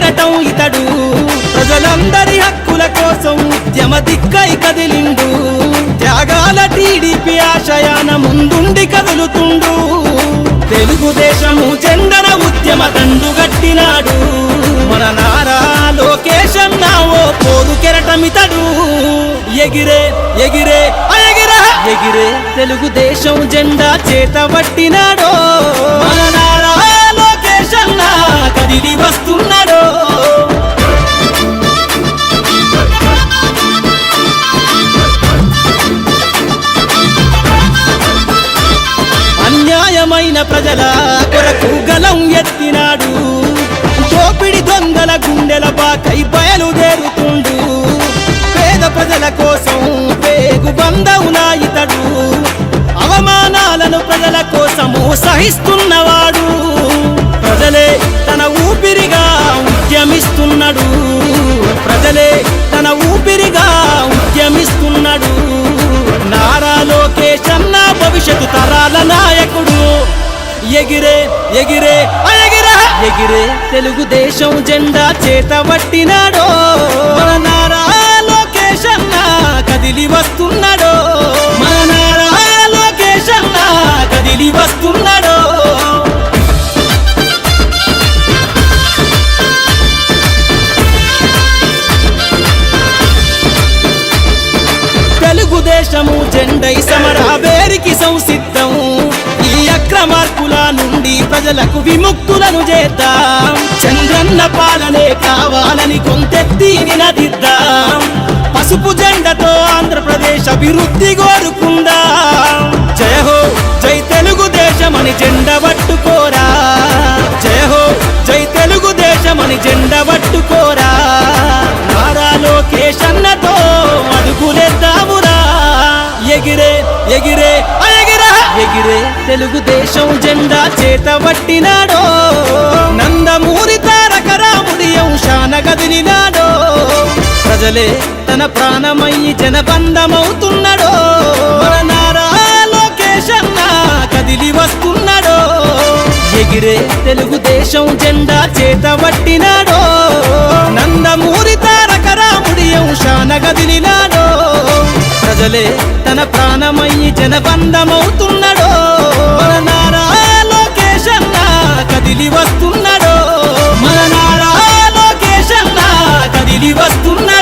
చేరటం ఇతడు. ప్రజలందరి హక్కుల కోసం ఉద్యమ దిక్కై కదిలిండు. త్యాగాల టీడీపీ ఆశయాన ముందుండి కదులుతుండు. తెలుగుదేశము చందన ఉద్యమ తండు గట్టినాడు మన నారా లోకేశం ఓ పోదు కెరటమితడు. ఎగిరే ఎగిరే ఎగిరే ఎగిరే తెలుగుదేశం జెండా చేతబట్టినాడో మన ప్రజల కొరకు గలం ఎత్తినాడు. దోపిడి దొంగల గుండెల బాకై బయలుదేరుతుండు పేద ప్రజల కోసం పేగు బంధవునా ఇతడు. అవమానాలను ప్రజల కోసము సహిస్తుంది ఎగిరే ఎగిరే ఎగిరే. ఎగిరే తెలుగుదేశం జెండా చేతబట్టినాడో మన నారా లోకేష్ అన్న కదిలి వస్తున్నాడో. మన నారా లోకేష్ అన్న కదిలి వస్తున్నాడో. తెలుగుదేశము జెండై సమరాబేరికి సంసిద్ధం. మార్పుల నుండి ప్రజలకు విముక్తులను చేద్దాం. చంద్రన్న పాలనే కావాలని కొంతెత్తి నినదిద్దాం. పసుపు జెండతో ఆంధ్రప్రదేశ్ అభివృద్ధి కోరుకుందాం. జయ హో జై తెలుగుదేశమని జెండ పట్టుకోరా. జయ హో జై తెలుగుదేశమని జెండ పట్టుకోరా. నారా లోకేష్ అన్నతో అడుగులేద్దామురా. ఎగిరే ఎగిరే ఎగిరే తెలుగుదేశం జెండా చేతబట్టినాడో నందమూరి తారక రాముడి అంశాన గదిలినాడో ప్రజలే తన ప్రాణమయ్యి జనబంధమవుతున్నాడో. నారా లోకేష్ కదిలి వస్తున్నాడో. ఎగిరే తెలుగుదేశం జెండా చేతబట్టినాడో నందమూరి తారక రాముడి అంశాన గదిలినాడో ప్రజలే తన ప్రాణమయ్యి జనబంధమవుతున్నాడు. తిరిగి వస్తున్నా